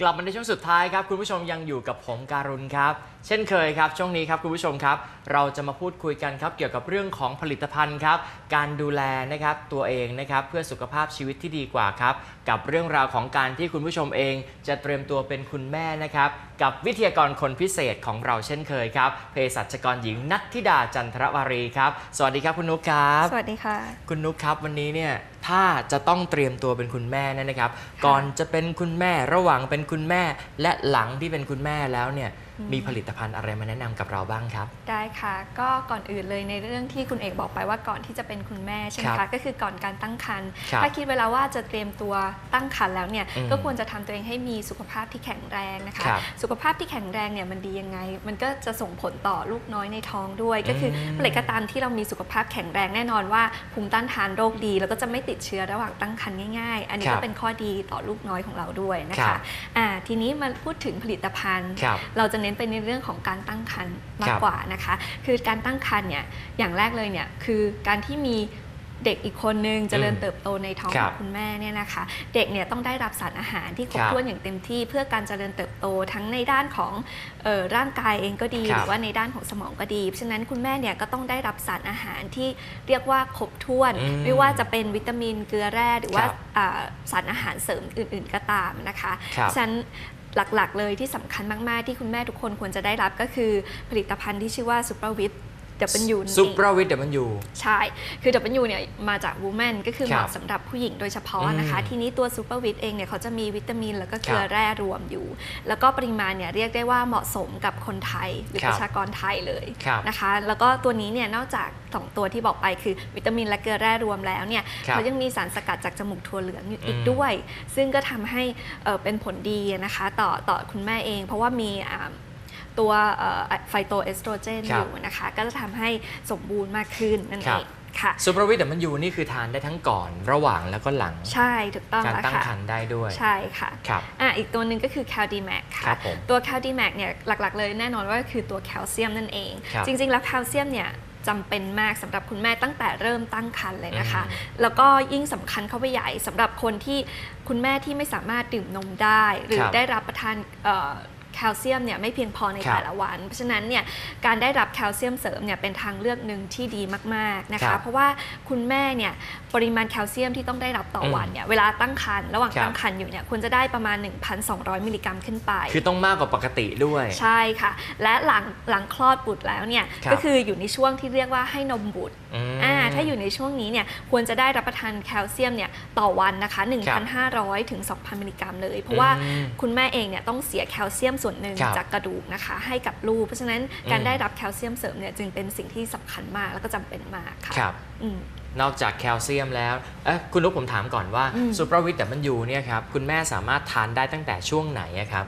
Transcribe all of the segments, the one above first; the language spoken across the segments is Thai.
กลับมาในช่วงสุดท้ายครับ คุณผู้ชมยังอยู่กับผมการุณครับ เช่นเคยครับ ช่วงนี้ครับคุณผู้ชมครับ เราจะมาพูดคุยกันครับ เกี่ยวกับเรื่องของผลิตภัณฑ์ครับ การดูแลนะครับตัวเองนะครับเพื่อสุขภาพชีวิตที่ดีกว่าครับ กับเรื่องราวของการที่คุณผู้ชมเอง จะเตรียมตัวเป็นคุณแม่นะครับ กับวิทยากรคนพิเศษของเราเช่นเคยครับเภสัชกรหญิงนัทธิดาจันทรวารีครับสวัสดีครับคุณนุกครับ สวัสดีค่ะ คุณนุกครับวันนี้เนี่ยถ้าจะต้องเตรียมตัวเป็นคุณแม่เนยนะครับ ก่อนจะเป็นคุณแม่ระหว่างเป็นคุณแม่และหลังที่เป็นคุณแม่แล้วเนี่ย มีผลิตภัณฑ์อะไรมาแนะนำกับเราบ้างครับ ได้ค่ะ ก็ก่อนอื่นเลยในเรื่องที่คุณเอกบอกไปว่าก่อนที่จะเป็นคุณแม่ใช่ไหมครัคะบก็คือก่อนการตั้งครรภ์ครับถ้าคิดเวแลาว่าจะเตรียมตัวตั้งครรภ์แล้วเนี่ยอืมก็ควรจะทำตัวเองให้มีสุขภาพที่แข็งแรงนะคะครับสุขภาพที่แข็งแรงเนี่ยมันดียังไง มันก็จะส่งผลต่อลูกน้อยในท้องด้วย ก็คือมเมื่อไหร่ก็ตามที่เรามีสุขภาพแข็งแรงแน่นอนว่าภูมิต้านทานโรคดี แล้วก็จะไม่ติดเชื้อระหว่างตั้งครรภ์ง่ายๆ อันนี้ครัก็บเป็นข้อดีต่อลูกน้อยของเราด้วยนะครัคะบอ่าทีนี้มาพูดถึงผลิตภัณฑ์ครับเราจะเน้นไปในเรื่องของการตั้งครรภ์มาคกรับกว่านะคะ คือการตั้งครรภ์เนี่ยอย่างแรกเลยเนี่ยคือการที่มีเด็กอีกคนนึงเจริญอืมเติบโตในท้องครัขบองคุณแม่เนี่ยนะคะ เด็กเนี่ยต้องได้รับสารอาหารที่ครบครับถ้วนอย่างเต็มที่ เพื่อการเจริญเติบโตทั้งในด้านของเออร่างกายเองก็ดีครับหรือว่าในด้านของสมองก็ดีเพราะฉะนั้นคุณแม่เนี่ยก็ต้องได้รับสารอาหารที่เรียกว่าครบถ้วนอืมไม่ว่าจะเป็นวิตามินเกลือแร่หรือว่าครับอ่าสารอาหารเสริมอื่น ๆก็ตามนะคะครับฉะนั้น หลักๆ เลยที่สำคัญมาก ๆ ที่คุณแม่ทุกคนควรจะได้รับก็คือผลิตภัณฑ์ที่ชื่อว่าซูเปอร์วิท W ซุปเปอร์วิตเดมันยูใช่ คือ W เนี่ยมาจาก woman ก็คือเหครับมาะสำหรับผู้หญิงโดยเฉพาะนะคะอืมทีนี้ตัว Super w i t เองเนี่ยเขาจะมีวิตามินแล้วก็เกลืคอรับแร่รวมอยู่ แล้วก็ปริมาณเนี่ยเรียกได้ว่าเหมาะสมกับคนไทยหรือครับประชากรไทยเลยครับนะคะ แล้วก็ตัวนี้เนี่ยนอกจากสองตัวที่บอกไปคือวิตามินและเกลือแร่รวมแล้วเนี่ยครับเขายังมีสารสกัดจากจมูกถั่วเหลืองอยู่อีกอืมด้วย ซึ่งก็ทำให้เอ่อเป็นผลดีนะคะ ต่อต่อคุณแม่เอง เพราะว่ามีอ่า ตัวไฟโตเอสโตรเจนคอรับยู่นะคะ ก็จะทำให้สมบูรณ์มากขึ้นนั่นครัเอบงค่ะซุปเปอร์วิตเดมันยูนี่คือทานได้ทั้งก่อนระหว่างแล้วก็หลัง ใช่ถูกต้องการแล้วตั้งค่ะครรภ์ได้ด้วย ใช่ค่ะครับอะอีกตัวหนึ่งก็คือ c a l d i m a c ครัค่ะบผมตัว c a l d i m a c เนี่ยหลักๆ เลยแน่นอนว่าคือตัวแคลเซียมนั่นเองครับจริง ๆ แล้วแคลเซียมเนี่ยจำเป็นมากสำหรับคุณแม่ตั้งแต่เริ่มตั้งครรภ์เลยนะคะอืมแล้วก็ยิ่งสำคัญเข้าไปใหญ่สำหรับคนที่คุณแม่ที่ไม่สามารถดื่มนมได้ หรือครับได้รับประทานเอ่อ แคลเซียมเนี่ยไม่เพียงพอในครับแต่ละวัน เพราะฉะนั้นเนี่ยการได้รับแคลเซียมเสริมเนี่ยเป็นทางเลือกหนึ่งที่ดีมากๆนะครัคะ บเพราะว่าคุณแม่เนี่ยปริมาณแคลเซียมที่ต้องได้รับต่ออมวันเนี่ยเวลาตั้งครรภ์ระหว่างครับ ตั้งครรภ์อยู่เนี่ยควรจะได้ประมาณ 1,200 มิลลิกรัมขึ้นไป คือต้องมากกว่าปกติด้วย ใช่ค่ะ และหลังหลังคลอดบุตรแล้วเนี่ยครับ ก็คืออยู่ในช่วงที่เรียกว่าให้นมบุตรอืม อ่าถ้าอยู่ในช่วงนี้เนี่ยควรจะได้รับประทานแคลเซียมเนี่ยต่อวันนะคะ 1,500 ถึง 2,000 มิลลิกรัมเลย เพราะว่าอืม คุณแม่เองเนี่ยต้องเสียแคลเซียมส่วนหนึ่งครับจากกระดูกนะคะ ให้กับลูก เพราะฉะนั้นการอืมได้รับแคลเซียมเสริมเนี่ยจึงเป็นสิ่งที่สำคัญมากแล้วก็จำเป็นมากค่ะครับอืมนอกจากแคลเซียมแล้วเอ๊ะคุณนุกผมถามก่อนว่าอืมซูเปอร์วิตแต่มันยูเนี่ยครับคุณแม่สามารถทานได้ตั้งแต่ช่วงไหนอะครับ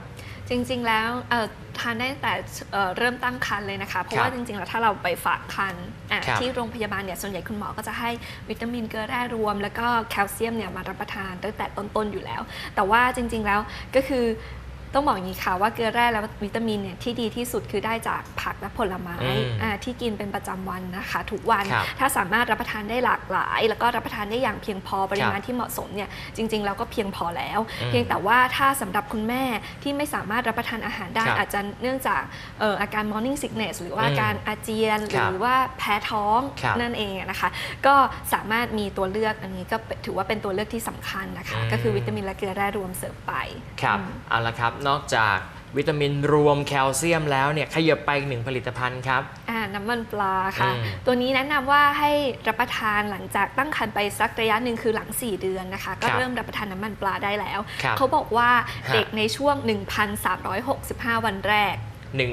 จริง ๆ แล้วเอ่อทานได้ตั้งแต่เอ่อเริ่มตั้งครรภ์เลยนะคะ เพราะว่าครับจริง ๆ แล้วถ้าเราไปฝากครรภ์อะครับที่โรงพยาบาลเนี่ยส่วนใหญ่คุณหมอก็จะให้วิตามินเกลือแร่รวม แล้วก็แคลเซียมเนี่ยมารับประทานตั้งแต่ต้นๆอยู่แล้ว แต่ว่าจริง ๆ แล้วก็คือ ต้องบอกอย่างนี้ค่ะว่าเกลือแร่และวิตามินเนี่ยที่ดีที่สุดคือได้จากผักและผลไม้อืมอะที่กินเป็นประจำวันนะคะทุกวันครับถ้าสามารถรับประทานได้หลากหลาย แล้วก็รับประทานได้อย่างเพียงพอปริมาณที่เหมาะสมเนี่ยจริงๆแล้วก็เพียงพอแล้วอืมเพียงแต่ว่าถ้าสำหรับคุณแม่ที่ไม่สามารถรับประทานอาหารได้ครับอาจจะเนื่องจากเอ่ออาการ morning sickness หรือว่าอืมการอาเจียนหครับรือว่าแพ้ท้องครับนั่นเองนะคะก็สามารถมีตัวเลือกอันนี้ก็ถือว่าเป็นตัวเลือกที่สำคัญนะคะอืมก็คือวิตามินและเกลือแร่รวมเสริมไปครับอืมเอาละครับนอกจากวิตามินรวมแคลเซียมแล้วเนี่ยขยับไปอีกหนึ่งผลิตภัณฑ์ครับ อ่าน้ำมันปลาค่ะ อืมตัวนี้แนะนำว่าให้รับประทานหลังจากตั้งครรภ์ไปสักระยะหนึ่งคือหลัง 4 เดือนนะคะ ก็ครับเริ่มรับประทานน้ำมันปลาได้แล้ว ครับเขาบอกว่าฮะ เด็กในช่วง 1,365 วันแรก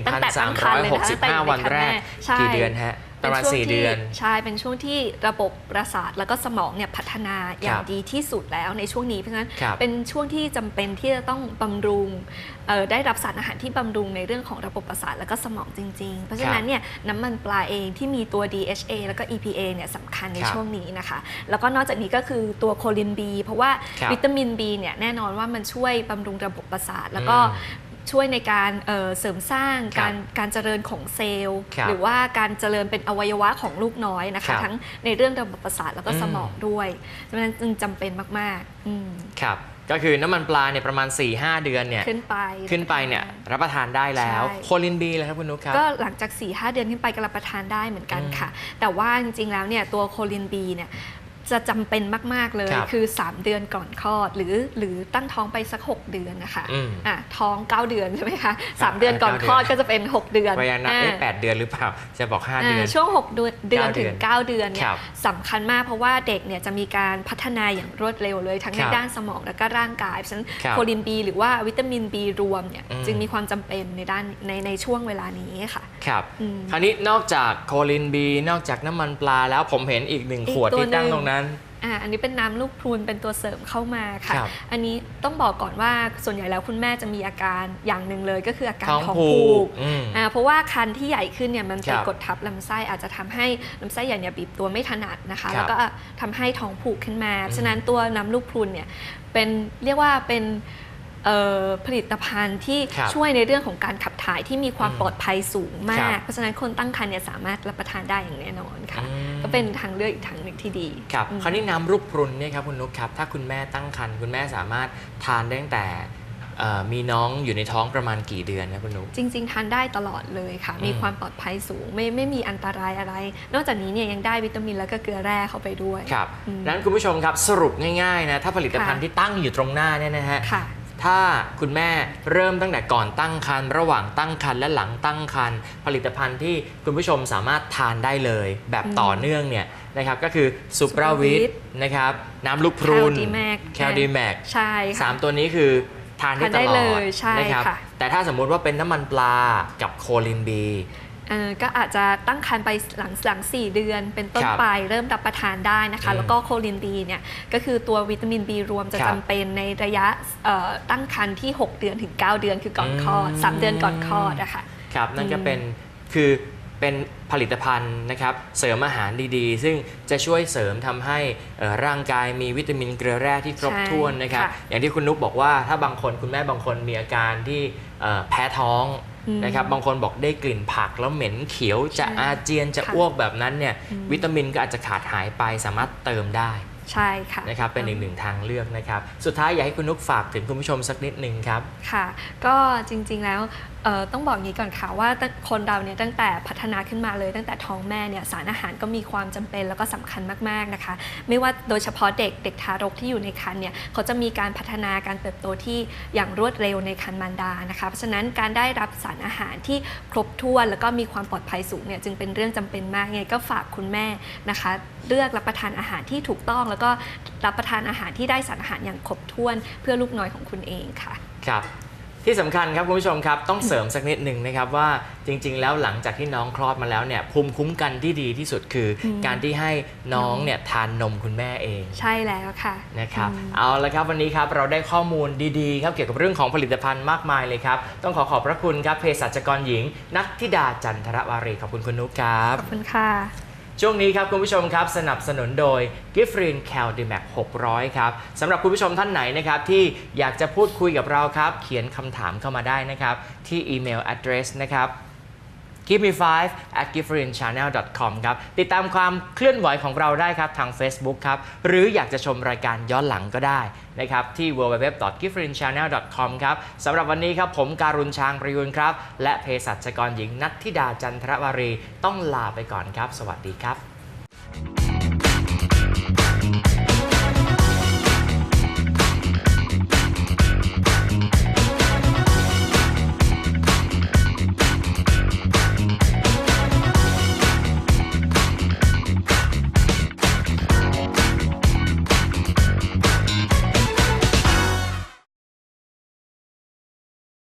ตั้งแต่ตั้งครรภ์เลยนะตั้งแต่อยู่1,365ในวันแรกใช่ กี่เดือนฮะ ประมาณช่วง4ที่เดือนใช่เป็นช่วงที่ระบบประสาทแล้วก็สมองเนี่ยพัฒนาอย่าคงรับดีที่สุดแล้วในช่วงนี้เพราะฉะนั้นครับเป็นช่วงที่จำเป็นที่จะต้องบำรุงเอ่อได้รับสารอาหารที่บำรุงในเรื่องของระบบประสาทแล้วก็สมองจริง ๆ เพราะฉะนั้นเนี่ยน้ำมันปลาเองที่มีตัว DHA แล้วก็ EPA เนี่ยสำคัญในครับช่วงนี้นะคะ แล้วก็นอกจากนี้ก็คือตัวโคลิน B เพราะว่าครับวิตามิน B เนี่ยแน่นอนว่ามันช่วยบำรุงระบบประสาท แล้วก็อืม ช่วยในการเอ่อเสริมสร้างครับการการเจริญของเซลล์ ครับหรือว่าการเจริญเป็นอวัยวะของลูกน้อยนะครัคะ บทั้งในเรื่องระบบประสาทแล้วก็อืม สมองด้วยดังนั้นจึงจำเป็นมากๆอืมครับก็คือน้ำมันปลาเนี่ยประมาณ 4-5 เดือนเนี่ยขึ้นไป ขึ้นไปเนี่ยรับประทานได้แล้วใช่ โคลินบีเลยครับคุณนุกครับ ก็หลังจาก4 5เดือนขึ้นไปก็รับประทานได้เหมือนกันอืมค่ะ แต่ว่าจริงๆแล้วเนี่ยตัวโคลินบีเนี่ย จะจำเป็นมากๆเลยครับคือ 3 เดือนก่อนคลอด หรือหรือตั้งท้องไปสัก 6 เดือนนะคะอืมอะท้อง 9 เดือนใช่ไหมคะครับ3เดือนก่อนเก้าเดือนคลอดก็จะเป็น 6 เดือนพยายามนับอ่าเอ๊ะแปดเดือนหรือเปล่าจะบอก 5 เดือนอ่าช่วง 6 เดือนเดือนเก้าเดืถึอนง9 เดือนเนี่คยรับสำคัญมากเพราะว่าเด็กเนี่ยจะมีการพัฒนาอย่างรวดเร็วเลยทั้งในครับด้านสมองและก็ร่างกายเพราะฉะนั้นครับโคลินบีหรือว่าวิตามินบีรวมเนี่ยอืมจึงมีความจำเป็นในด้านในในช่วงเวลานี้ค่ะ ครับอืมคราวนี้นอกจากโคลินบี นอกจากน้ำมันปลาแล้วผมเห็นอีกหนึ่งอีกขวดตัวที่ตั้งหนึ่งตรงนั้นอ่าอันนี้เป็นน้ำลูกพรูนเป็นตัวเสริมเข้ามาค่ะครับอันนี้ต้องบอกก่อนว่าส่วนใหญ่แล้วคุณแม่จะมีอาการอย่างหนึ่งเลยก็คืออาการท้องท้องผูผูกกอืมอ่าเพราะว่าคันที่ใหญ่ขึ้นเนี่ยมันไปครับกดทับลำไส้อาจจะทำให้ลำไส้ใหญ่เนี่ยบีบตัวไม่ถนัดนะคะครับแล้วก็ทำให้ท้องผูกขึ้นมาอืมฉะนั้นตัวน้ำลูกพรูนเนี่ยเป็นเรียกว่าเป็นเอ่อ ผลิตภัณฑ์ที่ครับช่วยในเรื่องของการขับถ่ายที่มีความอืมปลอดภัยสูงมาครัก บ เพราะฉะนั้นคนตั้งครรภ์เนี่ยสามารถรับประทานได้อย่างแน่นอนค่ะ อืมก็เป็นทางเลือกอีกทางหนึ่งที่ดี ครับอืมคราวนี้น้ำลูกพรุนเนี่ยครับคุณนุกครับ ถ้าคุณแม่ตั้งครรภ์คุณแม่สามารถทานได้ตั้งแต่เอ่อมีน้องอยู่ในท้องประมาณกี่เดือนนะคุณนุก จริง ๆ ทานได้ตลอดเลยค่ะ อืมมีความปลอดภัยสูงไม่ไม่มีอันตรายอะไร นอกจากนี้เนี่ยยังได้วิตามินแล้วก็เกลือแร่เข้าไปด้วย ครับอืมนั้นคุณผู้ชมครับสรุปง่ายๆนะถ้าผลิตภัณฑ์ค่ะ ที่ตั้งอยู่ตรงหน้าเนี่ยนะฮะ ค่ะ ถ้าคุณแม่เริ่มตั้งแต่ก่อนตั้งครรภ์ระหว่างตั้งครรภ์และหลังตั้งครรภ์ผลิตภัณฑ์ที่คุณผู้ชมสามารถทานได้เลย แบบอืมต่อเนื่องเนี่ยนะครับก็คือซูปราวิท Supravit นะครับน้ำลูกพรุน Caldimac แคลดีแมกใช่ค่ะสามตัวนี้คือทานได้ทานตได้ลอเลดยใช่นะครับค่ะแต่ถ้าสมมุติว่าเป็นน้ำมันปลากับโคลินบี เอ่อก็อาจจะตั้งครรภ์ไปหลังหลังสี่เดือนเป็นต้นครับไปเริ่มรับประทานได้นะคะอืมแล้วก็โคลินบีเนี่ยก็คือตัววิตามินบีรวมจะครับจำเป็นในระยะเอ่อตั้งครรภ์ที่ 6 เดือนถึง 9 เดือนคือก่อนคลอดอืมสามเดือนก่อนคลอดอะค่ะครับนั่นก็อืมเป็นคือเป็นผลิตภัณฑ์นะครับเสริมอาหารดีๆ ซึ่งจะช่วยเสริมทำให้เอ่อร่างกายมีวิตามินเกลือแร่ที่ครบใช่ถ้วนนะครับค่ะอย่างที่คุณนุกบอกว่าถ้าบางคนคุณแม่บางคนมีอาการที่เอ่อแพ้ท้องอืม นะครับบางคนบอกได้กลิ่นผักแล้วเหม็นเขียวจะใช่อาเจียนจะค่ะอ้วกแบบนั้นเนี่ยอืมวิตามินก็อาจจะขาดหายไปสามารถเติมได้ ใช่ค่ะนะครับเป็นอีกหนึ่งทางเลือกนะครับ สุดท้ายอยากให้คุณนุกฝากถึงคุณผู้ชมสักนิดหนึ่งครับค่ะ ก็จริงๆแล้วเอ่อต้องบอกอย่างนี้ก่อนค่ะว่าตั้งคนเราเนี่ยตั้งแต่พัฒนาขึ้นมาเลยตั้งแต่ท้องแม่เนี่ยสารอาหารก็มีความจำเป็นแล้วก็สำคัญมากๆนะคะ ไม่ว่าโดยเฉพาะเด็กเด็กทารกที่อยู่ในครรภ์เนี่ยเขาจะมีการพัฒนาการเติบโตที่อย่างรวดเร็วในครรภ์มารดานะคะเพราะฉะนั้นการได้รับสารอาหารที่ครบถ้วน แล้วก็มีความปลอดภัยสูงเนี่ยจึงเป็นเรื่องจำเป็นมากไงก็ฝากคุณแม่นะคะ เลือกรับประทานอาหารที่ถูกต้องแล้วก็รับประทานอาหารที่ได้สารอาหารอย่างครบถ้วนเพื่อลูกน้อยของคุณเองค่ะ ครับ ที่สำคัญครับคุณผู้ชมครับต้องเสริมสักนิดหนึ่งนะครับว่าจริง ๆ แล้วหลังจากที่น้องคลอดมาแล้วเนี่ยภูมิคุ้มกันที่ดีที่สุดคืออม การที่ให้น้องเนี่ยทานนมคุณแม่เอง ใช่แล้วค่ะ นะครับอืมเอาละครับวันนี้ครับเราได้ข้อมูลดีๆครับเกี่ยวกับเรื่องของผลิตภัณฑ์มากมายเลยครับต้องขอขอบพระคุณครับเภสัชกรหญิง นักธิดาจันทรวารีขอบคุณคุณนุกครับ ขอบคุณค่ะ ช่วงนี้ครับคุณผู้ชมครับสนับสนุนโดยกิฟรีนแคลดิแมก600 ครับสำหรับคุณผู้ชมท่านไหนนะครับที่อยากจะพูดคุยกับเราครับ เขียนคำถามเข้ามาได้นะครับ ที่อีเมล address นะครับ give me 5 at gifferinchannel.com ครับ ติดตามความเคลื่อนไหวของเราได้ครับทาง Facebook ครับ หรืออยากจะชมรายการย้อนหลังก็ได้นะครับที่ www.gifferinchannel.com ครับสำหรับวันนี้ครับผมการุณช้างประยุนครับ และเภสัชกรหญิงนัทธิดาจันทรวารี ต้องลาไปก่อนครับ สวัสดีครับ